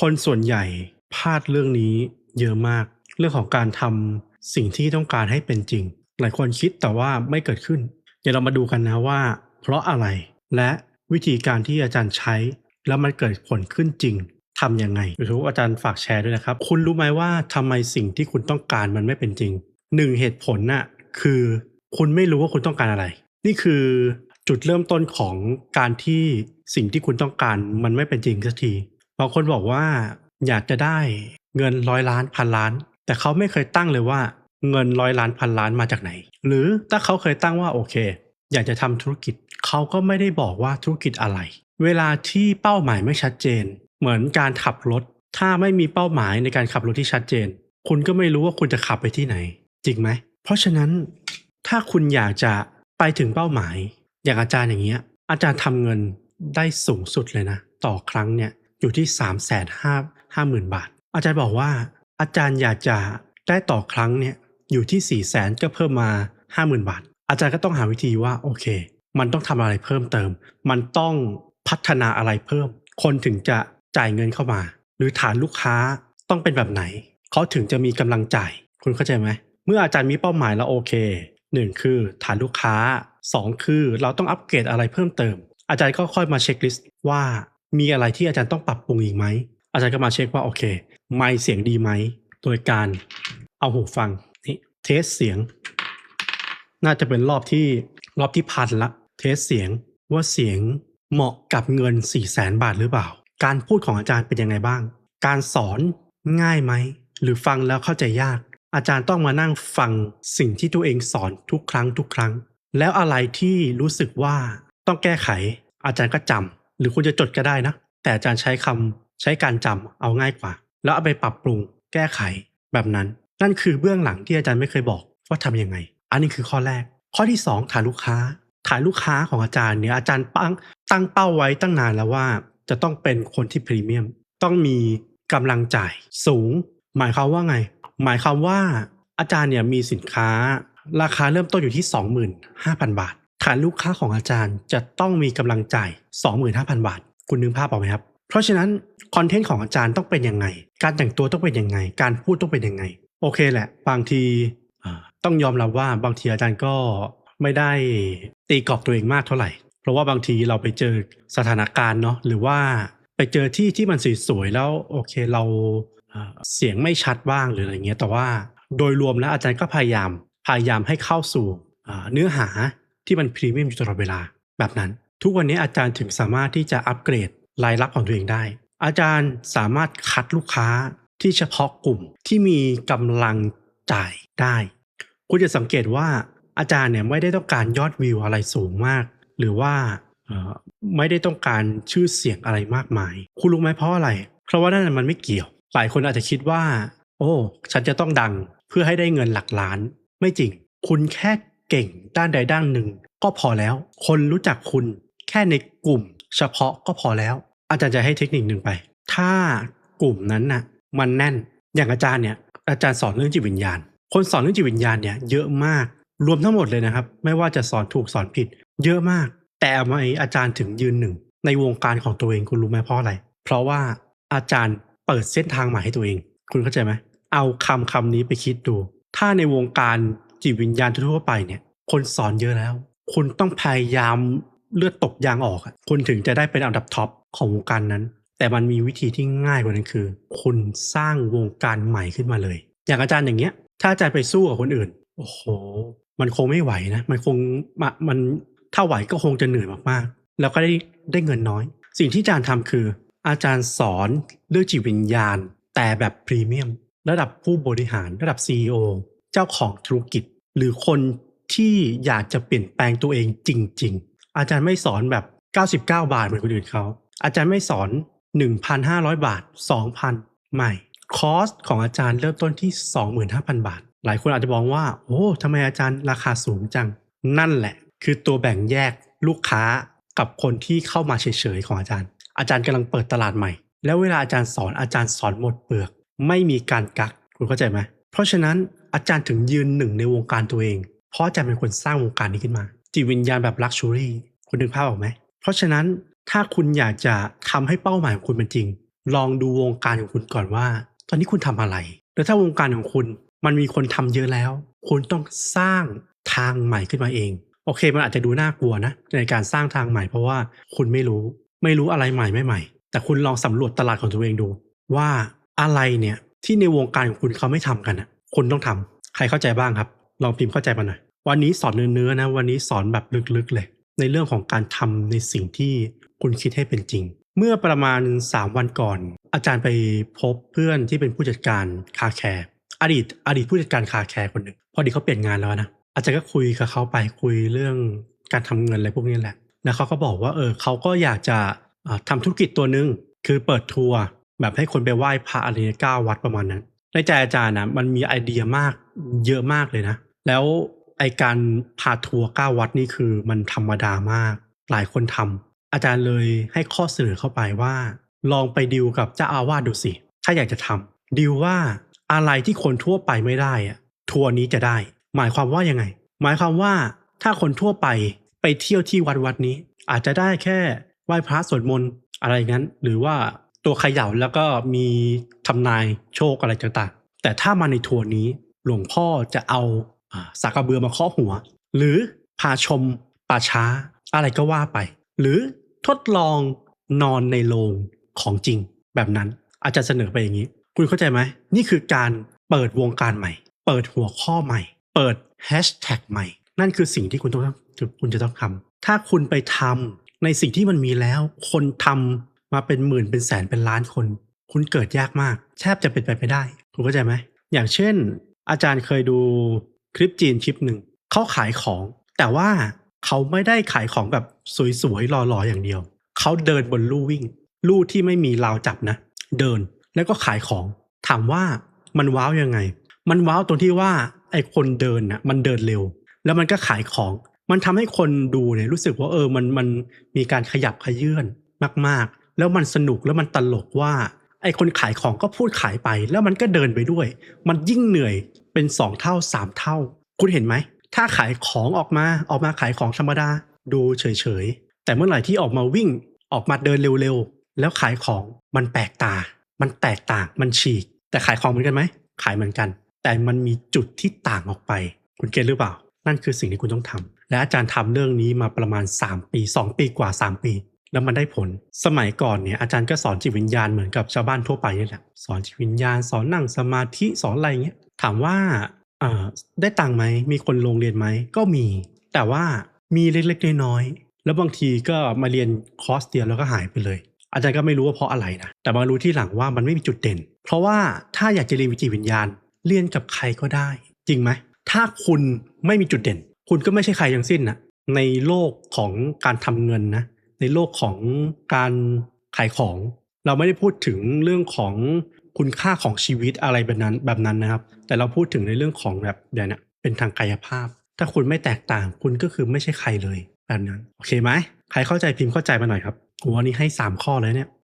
คนส่วนใหญ่พลาดเรื่องนี้เยอะมาก เรื่องของการทำสิ่งที่ต้องการให้เป็นจริง หลายคนคิดแต่ว่าไม่เกิดขึ้น เดี๋ยวเรามาดูกันนะว่า เพราะอะไรและวิธีการที่อาจารย์ใช้ แล้วมันเกิดผลขึ้นจริงทำยังไงยูทูบอาจารย์ฝากแชร์ด้วยนะครับ คุณรู้ไหมว่าทำไมสิ่งที่คุณต้องการมันไม่เป็นจริงหนึ่งเหตุผลน่ะคือคุณไม่รู้ว่าคุณต้องการอะไร นี่คือจุดเริ่มต้นของการที่สิ่งที่คุณต้องการมันไม่เป็นจริงสักที บางคนบอกว่าอยากจะได้เงินร้อยล้านพันล้าน แต่เขาไม่เคยตั้งเลยว่าเงินร้อยล้านพันล้านมาจากไหน หรือถ้าเขาเคยตั้งว่าโอเค อยากจะทำธุรกิจเขาก็ไม่ได้บอกว่าธุรกิจอะไร เวลาที่เป้าหมายไม่ชัดเจน เหมือนการขับรถ ถ้าไม่มีเป้าหมายในการขับรถที่ชัดเจน คุณก็ไม่รู้ว่าคุณจะขับไปที่ไหน จริงไหม เพราะฉะนั้น ถ้าคุณอยากจะไปถึงเป้าหมาย อย่างอาจารย์อย่างเงี้ยอาจารย์ทำเงินได้สูงสุดเลยนะ ต่อครั้งเนี่ย อยู่ที่3ามแสนห้าหมื่นบาท อาจารย์บอกว่า อาจารย์อยากจะได้ต่อครั้งเนี่ยอยู่ที่4ี่แสนก็เพิ่มมา 50,000 บาท อาจารย์ก็ต้องหาวิธีว่าโอเค มันต้องทำอะไรเพิ่มเติม มันต้องพัฒนาอะไรเพิ่ม คนถึงจะจ่ายเงินเข้ามา หรือฐานลูกค้าต้องเป็นแบบไหน เขาถึงจะมีกำลังจ่าย คุณเข้าใจไหม เมื่ออาจารย์มีเป้าหมายแล้วโอเคหนึ่งคือฐานลูกค้าสองคือเราต้องอัปเกรดอะไรเพิ่มเติม อาจารย์ก็ค่อยมาเช็คลิสต์ว่า มีอะไรที่อาจารย์ต้องปรับปรุงอีกไหม อาจารย์ก็มาเช็คว่าโอเค ไมค์เสียงดีไหม โดยการเอาหูฟังนี่เทสเสียง น่าจะเป็นรอบที่รอบที่พันละ เทสเสียงว่าเสียงเหมาะกับเงิน4ี่แสนบาทหรือเปล่า การพูดของอาจารย์เป็นยังไงบ้าง การสอนง่ายไหม หรือฟังแล้วเข้าใจยาก อาจารย์ต้องมานั่งฟังสิ่งที่ตัวเองสอนทุกครั้งทุกครั้ง แล้วอะไรที่รู้สึกว่าต้องแก้ไข อาจารย์ก็จำ หรือคุณจะจดก็ได้นะ แต่อาจารย์ใช้คำใช้การจำเอาง่ายกว่า แล้วเอาไปปรับปรุงแก้ไขแบบนั้น นั่นคือเบื้องหลังที่อาจารย์ไม่เคยบอกว่าทำยังไง อันนี้คือข้อแรก ข้อที่ 2 ฐานลูกค้า ฐานลูกค้าของอาจารย์เนี่ยอาจารย์ปังตั้งเป้าไว้ตั้งนานแล้วว่า จะต้องเป็นคนที่พรีเมียม ต้องมีกำลังจ่ายสูง หมายความว่าไง หมายความว่าอาจารย์เนี่ยมีสินค้าราคาเริ่มต้นอยู่ที่ 25,000 บาท ฐานลูกค้าของอาจารย์จะต้องมีกำลังจ่าย 25,000 บาท คุณนึกภาพออกไหมครับ เพราะฉะนั้นคอนเทนต์ของอาจารย์ต้องเป็นยังไง การแต่งตัวต้องเป็นยังไง การพูดต้องเป็นยังไง โอเคแหละ บางทีต้องยอมรับว่าบางทีอาจารย์ก็ไม่ได้ตีกรอบตัวเองมากเท่าไหร่ เพราะว่าบางทีเราไปเจอสถานการณ์เนาะหรือว่าไปเจอที่ที่มันสวยๆแล้วโอเคเราเสียงไม่ชัดบ้างหรืออะไรเงี้ยแต่ว่าโดยรวมแล้วอาจารย์ก็พยายามพยายามให้เข้าสู่เนื้อหา ที่มันพรีเมียมอยู่ตลอดเวลาแบบนั้น ทุกวันนี้อาจารย์ถึงสามารถที่จะอัปเกรดรายรับของตัวเองได้ อาจารย์สามารถคัดลูกค้าที่เฉพาะกลุ่มที่มีกำลังจ่ายได้ คุณจะสังเกตว่าอาจารย์เนี่ยไม่ได้ต้องการยอดวิวอะไรสูงมาก หรือว่าไม่ได้ต้องการชื่อเสียงอะไรมากมาย คุณรู้ไหมเพราะอะไร เพราะว่านั่นมันไม่เกี่ยว หลายคนอาจจะคิดว่า โอ้ ฉันจะต้องดังเพื่อให้ได้เงินหลักล้าน ไม่จริง คุณแค่ เก่งด้านใดด้านหนึ่ง ก็พอแล้ว คนรู้จักคุณแค่ในกลุ่ม เฉพาะก็พอแล้ว อาจารย์จะให้เทคนิคหนึ่งไป ถ้ากลุ่มนั้นน่ะ มันแน่น อย่างอาจารย์เนี่ยอาจารย์สอนเรื่องจิตวิญญาณ คนสอนเรื่องจิตวิญญาณเนี่ยเยอะมาก รวมทั้งหมดเลยนะครับ ไม่ว่าจะสอนถูกสอนผิด เยอะมาก แต่ทำไมอาจารย์ถึงยืนหนึ่ง ในวงการของตัวเองคุณรู้ไหมเพราะอะไร เพราะว่าอาจารย์เปิดเส้นทางใหม่ให้ตัวเอง คุณเข้าใจไหมเอาคำคำนี้ไปคิดดู ถ้าในวงการ จิตวิญญาณทั่วไปเนี่ย คนสอนเยอะแล้ว คุณต้องพยายามเลือดตกยางออกคุณถึงจะได้เป็นอันดับท็อปของวงการนั้น แต่มันมีวิธีที่ง่ายกว่านั้นคือ คุณสร้างวงการใหม่ขึ้นมาเลย อย่างอาจารย์อย่างเงี้ย ถ้าอาจารย์ไปสู้กับคนอื่น โอ้โห มันคงไม่ไหวนะ มันคงมันถ้าไหวก็คงจะเหนื่อยมากๆ แล้วก็ได้ได้เงินน้อย สิ่งที่อาจารย์ทำคือ อาจารย์สอนเรื่องจิตวิญญาณ แต่แบบพรีเมียม ระดับผู้บริหาร ระดับ CEO เจ้าของธุรกิจ หรือคนที่อยากจะเปลี่ยนแปลงตัวเองจริง ๆ อาจารย์ไม่สอนแบบ 99 บาทเหมือนคนอื่นเขาอาจารย์ไม่สอน 1,500 บาท 2,000 ไม่คอสของอาจารย์เริ่มต้นที่ 25,000 บาท หลายคนอาจจะมองว่า โอ้ทำไมอาจารย์ราคาสูงจัง นั่นแหละ คือตัวแบ่งแยกลูกค้ากับคนที่เข้ามาเฉยๆของอาจารย์ อาจารย์กำลังเปิดตลาดใหม่ แล้วเวลาอาจารย์สอนอาจารย์สอนหมดเปลือก ไม่มีการกักคุณเข้าใจไหมเพราะฉะนั้น อาจารย์ถึงยืนหนึ่งในวงการตัวเอง เพราะอาจารย์เป็นคนสร้างวงการนี้ขึ้นมา จิตวิญญาณแบบลักชัวรี่คุณนึกภาพออกไหม เพราะฉะนั้นถ้าคุณอยากจะทำให้เป้าหมายของคุณเป็นจริง ลองดูวงการของคุณก่อนว่า ตอนนี้คุณทำอะไร แล้วถ้าวงการของคุณมันมีคนทำเยอะแล้ว คุณต้องสร้างทางใหม่ขึ้นมาเอง โอเค มันอาจจะดูน่ากลัวนะ ในการสร้างทางใหม่เพราะว่าคุณไม่รู้ ไม่รู้อะไรใหม่ไม่ใหม่ แต่คุณลองสำรวจตลาดของตัวเองดู ว่าอะไรเนี่ยที่ในวงการของคุณเขาไม่ทำกันอะ คุณต้องทำใครเข้าใจบ้างครับ ลองพิมพ์เข้าใจมาหน่อย วันนี้สอนเนื้อๆนะ วันนี้สอนแบบลึกๆเลย ในเรื่องของการทำในสิ่งที่คุณคิดให้เป็นจริง เมื่อประมาณ 3 วันก่อน อาจารย์ไปพบเพื่อนที่เป็นผู้จัดการคาแคร์อดีต อดีตผู้จัดการคาแคร์คนหนึ่งพอดีเขาเปลี่ยนงานแล้วนะอาจารย์ก็คุยกับเขาไปคุยเรื่องการทำเงินอะไรพวกนี้แหละแล้วเขาก็บอกว่าเออเขาก็อยากจะอ่าทำธุรกิจตัวหนึ่งคือเปิดทัวร์แบบให้คนไปไหว้พระอะไรเก้าวัดประมาณนั้น ในใจอาจารย์นะมันมีไอเดียมากเยอะมากเลยนะ แล้วไอการพาทัวร์ก้าวัดนี่คือมันธรรมดามาก หลายคนทำอาจารย์เลยให้ข้อเสนอเข้าไปว่า ลองไปดิวกับเจ้าอาวาสดูสิ ถ้าอยากจะทำดิวว่าอะไรที่คนทั่วไปไม่ได้อะทัวร์นี้จะได้ หมายความว่ายังไง หมายความว่าถ้าคนทั่วไปไปเที่ยวที่วัดวัดนี้ อาจจะได้แค่ไหว้พระสวดมนต์อะไรงั้น หรือว่า ตัวเขย่าแล้วก็มีทำนายโชคอะไรต่างๆ แต่ถ้ามาในทัวร์นี้หลวงพ่อจะเอาสากระเบือมาเคาะหัว หรือพาชมป่าช้าอะไรก็ว่าไป หรือทดลองนอนในโรงของจริงแบบนั้น อาจจะเสนอไปอย่างนี้ คุณเข้าใจไหม นี่คือการเปิดวงการใหม่ เปิดหัวข้อใหม่ เปิดแฮชแท็กใหม่ นั่นคือสิ่งที่คุณต้องคุณจะต้องทำถ้าคุณไปทำในสิ่งที่มันมีแล้ว คนทำ มาเป็นหมื่นเป็นแสนเป็นล้านคน คุณเกิดยากมาก แทบจะเป็นไปไม่ได้ คุณเข้าใจไหม อย่างเช่น อาจารย์เคยดูคลิปจีนคลิปหนึ่งเขาขายของ แต่ว่าเขาไม่ได้ขายของแบบสวยๆหล่อๆอย่างเดียว เขาเดินบนลู่วิ่ง ลู่ที่ไม่มีราวจับนะ เดินแล้วก็ขายของ ถามว่ามันว้าวยังไง มันว้าวตรงที่ว่าไอ้คนเดินน่ะมันเดินเร็ว แล้วมันก็ขายของ มันทำให้คนดูเนี่ยรู้สึกว่าเออมันมันมีการขยับขยื่นมากๆ แล้วมันสนุกแล้วมันตลกว่า ไอ้คนขายของก็พูดขายไป แล้วมันก็เดินไปด้วย มันยิ่งเหนื่อยเป็นสองเท่าสามเท่า คุณเห็นไหม ถ้าขายของออกมาออกมาขายของธรรมดา ดูเฉยๆ แต่เมื่อไหร่ที่ออกมาวิ่งออกมาเดินเร็วๆ แล้วขายของมันแปลกตา มันแตกต่างมันฉีก แต่ขายของเหมือนกันไหม ขายเหมือนกัน แต่มันมีจุดที่ต่างออกไป คุณเก็ตหรือเปล่า นั่นคือสิ่งที่คุณต้องทำและอาจารย์ทำเรื่องนี้มาประมาณ 3 ปี 2 ปีกว่า 3 ปี แล้วมันได้ผล สมัยก่อนเนี่ยอาจารย์ก็สอนจิตวิญญาณเหมือนกับชาวบ้านทั่วไปนี่แหละสอนจิตวิญญาณ สอนนั่งสมาธิสอนอะไรเงี้ยถามว่าได้ตังค์ไหมมีคนลงเรียนไหมก็มี แต่ว่ามีเล็กๆน้อยๆแล้วบางทีก็มาเรียนคอร์สเดียวแล้วก็หายไปเลย อาจารย์ก็ไม่รู้ว่าเพราะอะไรนะแต่มารู้ที่หลังว่ามันไม่มีจุดเด่น เพราะว่าถ้าอยากจะเรียนวิจิตวิญญาณเรียนกับใครก็ได้ จริงไหมถ้าคุณไม่มีจุดเด่น คุณก็ไม่ใช่ใครทั้งสิ้นนะในโลกของการทำเงินนะ ในโลกของการขายของ เราไม่ได้พูดถึงเรื่องของคุณค่าของชีวิตอะไรแบบนั้นแบบนั้นนะครับ แต่เราพูดถึงในเรื่องของแบบเดี๋ยวนะเป็นทางกายภาพ ถ้าคุณไม่แตกต่างคุณก็คือไม่ใช่ใครเลยแบบนั้น โอเคไหมใครเข้าใจพิมพ์เข้าใจมาหน่อยครับโอ้วันนี้ให้ 3 ข้อเลยเนี่ย